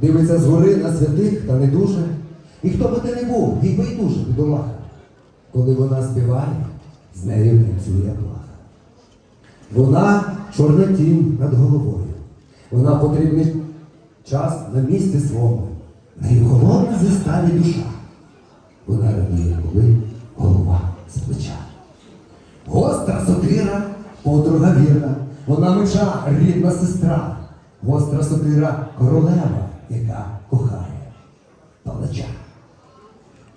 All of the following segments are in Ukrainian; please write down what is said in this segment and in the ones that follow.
дивиться згори на святих та не дуже. І хто би ти не був, їй байдуже бідолаха. Коли вона співає, з нею танцює плаха. Вона чорна тінь над головою. Вона потрібний час на місці своєму. В неї холодна зісталі душа. Вона радіє, коли голова з плеча. Гостра сокира, подруга вірна, вона меча, рідна сестра. Гостра сокира королева, яка кохає палача.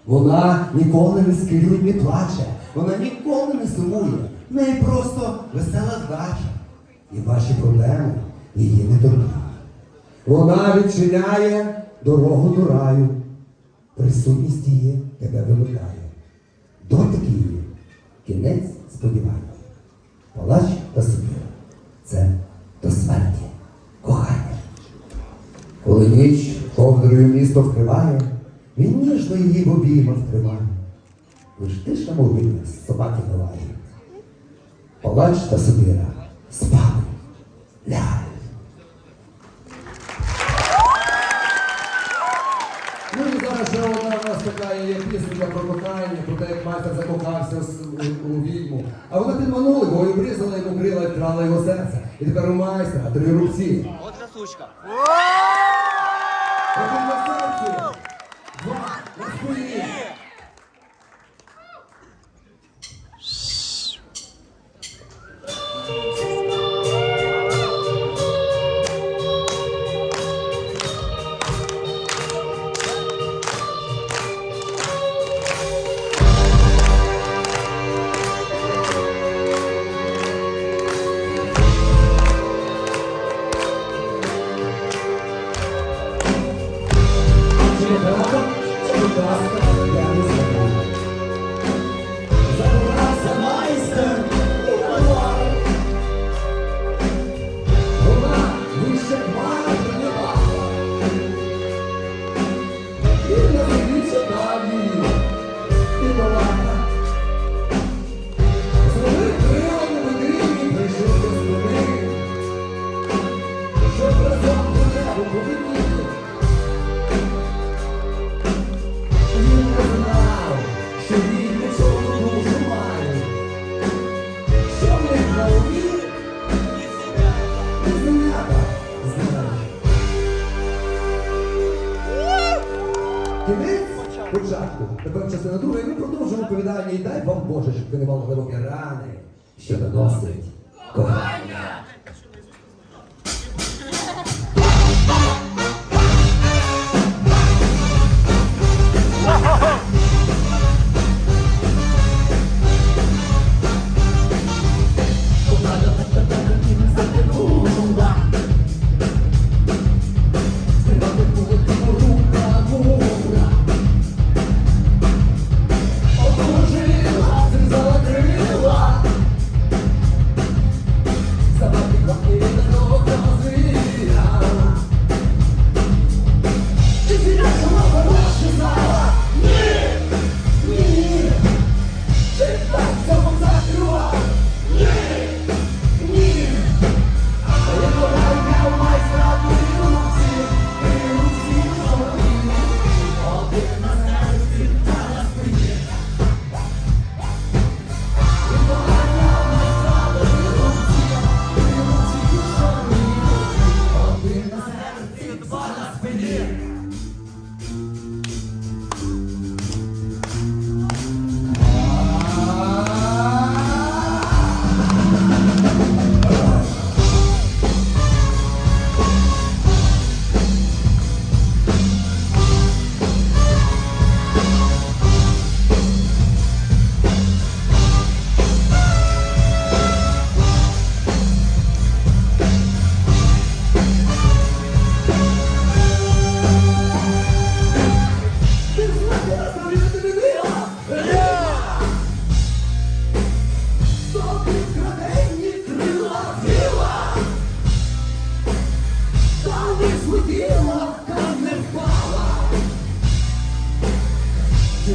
Вона ніколи не скиглить, не плаче, вона ніколи не сумує. В неї просто весела вдача. І ваші проблеми її не торкають. Вона відчиняє дорогу до раю. Присутність її тебе вимикає. Дотик її кінець сподівання. Палач та сокира це до смерті кохання. Коли ніч ковдрою місто вкриває, він ніжно її в обіймах тримає. Лиш тиша могильна собаки лає. Палач та сокира спали, лягають. Ну і зараз ще одна у нас така є пісенька про кохання, про те, як майстер закохався у, у відьму. А вона підманула його і обрізала йому крила і вкрала його серце. І тепер у майстра три рубці. Два на спині. esperança, esperança e a Кінець початку. Тепер частина друга, і ми продовжимо оповідання. І дай вам Боже, щоб ви не мали глибокі рани, що доносить кохання.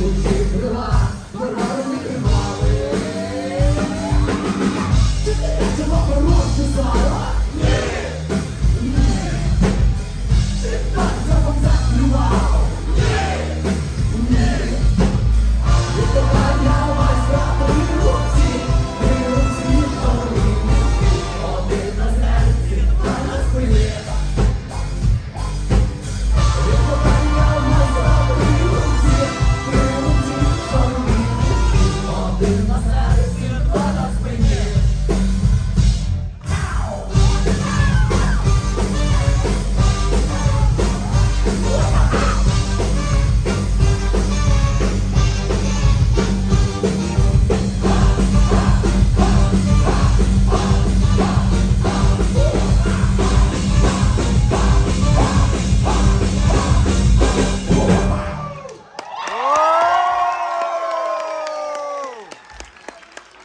you.